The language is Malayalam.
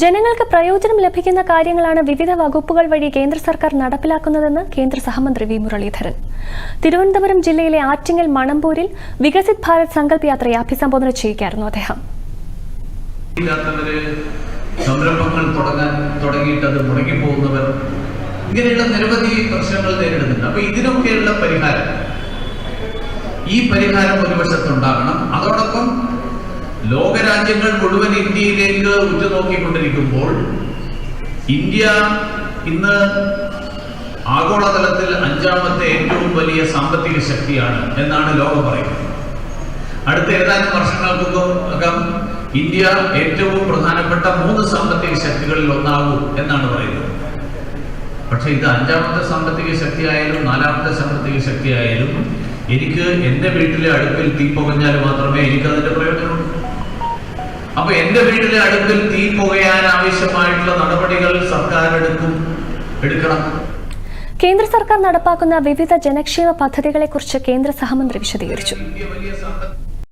ജനങ്ങൾക്ക് പ്രയോജനം ലഭിക്കുന്ന കാര്യങ്ങളാണ് വിവിധ വകുപ്പുകൾ വഴി കേന്ദ്ര സർക്കാർ നടപ്പിലാക്കുന്നതെന്ന് കേന്ദ്ര സഹമന്ത്രി വി മുരളീധരൻ. തിരുവനന്തപുരം ജില്ലയിലെ ആറ്റിങ്ങൽ മണമ്പൂരിൽ വികസിത് ഭാരത് സങ്കല്പ് യാത്രയെ അഭിസംബോധന ചെയ്യുകയായിരുന്നു അദ്ദേഹം. സംരംഭങ്ങൾ ഇങ്ങനെയുള്ള നിരവധി പ്രശ്നങ്ങൾ നേരിടുന്നുണ്ട്. പരിഹാരം. ഈ പരിഹാരം ഒരു വശത്തുണ്ടാകണം. അതോടൊപ്പം ലോകരാജ്യങ്ങൾ മുഴുവൻ ഇന്ത്യയിലേക്ക് ഉറ്റുനോക്കിക്കൊണ്ടിരിക്കുമ്പോൾ ഇന്ത്യ ഇന്ന് ആഗോളതലത്തിൽ അഞ്ചാമത്തെ ഏറ്റവും വലിയ സാമ്പത്തിക ശക്തിയാണ് എന്നാണ് ലോകം പറയുന്നത്. അടുത്ത ഏതാനും വർഷങ്ങൾക്കകം ഇന്ത്യ ഏറ്റവും പ്രധാനപ്പെട്ട മൂന്ന് സാമ്പത്തിക ശക്തികളിൽ ഒന്നാകും എന്നാണ് പറയുന്നത്. പക്ഷെ ഇത് അഞ്ചാമത്തെ സാമ്പത്തിക ശക്തിയായാലും നാലാമത്തെ സാമ്പത്തിക ശക്തിയായാലും എനിക്ക് എന്റെ വീട്ടിലെ അടുപ്പിൽ തീ പുകഞ്ഞാൽ മാത്രമേ എനിക്ക് അതിന്റെ പ്രയോജനമുള്ളൂ. അപ്പൊ എന്റെ വീട്ടിലെ അടുപ്പിൽ തീ പുകയാൻ ആവശ്യമായിട്ടുള്ള നടപടികൾ സർക്കാർ എടുക്കും എടുക്കണം. കേന്ദ്ര സർക്കാർ നടപ്പാക്കുന്ന വിവിധ ജനക്ഷേമ പദ്ധതികളെക്കുറിച്ച് കേന്ദ്ര സഹമന്ത്രി വിശദീകരിച്ചു.